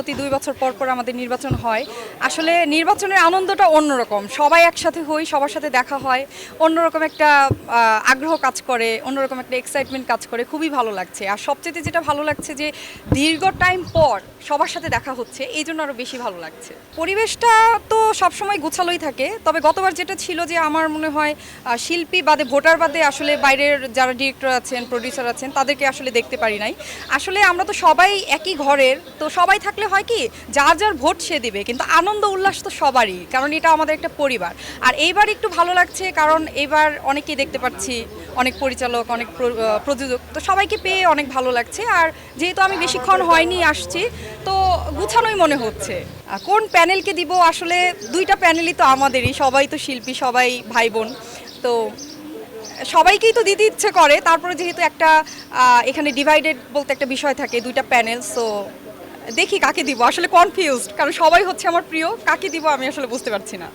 প্রতি দুই বছর পর পর আমাদের নির্বাচন হয়। আসলে নির্বাচনের আনন্দটা অন্যরকম। সবাই একসাথে হই, সবার সাথে দেখা হয়। অন্যরকম একটা আগ্রহ কাজ করে, অন্যরকম একটা এক্সাইটমেন্ট কাজ করে। খুবই ভালো লাগছে। আর সবচেয়ে যেটা ভালো লাগছে যে, দীর্ঘ টাইম পর সবার সাথে দেখা হচ্ছে, এই জন্য আরও বেশি ভালো লাগছে। পরিবেশটা তো সবসময় গুছালোই থাকে। তবে গতবার যেটা ছিল যে, আমার মনে হয় শিল্পী বাদে ভোটার বাদে আসলে বাইরের যারা ডিরেক্টর আছেন প্রডিউসার আছেন, তাদেরকে আসলে দেখতে পারি নাই। আসলে আমরা তো সবাই একই ঘরের, তো সবাই থাকলে হয় কি, যার যার ভোট সে দিবে, কিন্তু আনন্দ উল্লাস তো সবারই, কারণ এটা আমাদের একটা পরিবার। আর এইবার একটু ভালো লাগছে, কারণ এবার অনেকেই দেখতে পাচ্ছি, অনেক পরিচালক, অনেক প্রযোজক, তো সবাইকে পেয়ে অনেক ভালো লাগছে। আর যেহেতু আমি বেশিক্ষণ হয়নি আসছি, তো গুছানোই মনে হচ্ছে। কোন প্যানেলকে দিব, আসলে দুইটা প্যানেলই তো আমাদেরই, সবাই তো শিল্পী, সবাই ভাই বোন তো সবাইকেই তো দিতে ইচ্ছে করে, তারপরে যেহেতু একটা এখানে ডিভাইডেড বলতে একটা বিষয় থাকে, দুইটা প্যানেল সো দেখি কাকে দিব। আসলে কনফিউজড কারণ সবাই হচ্ছে আমার প্রিয়। কাকে দিব আমি আসলে বুঝতে পারছি না।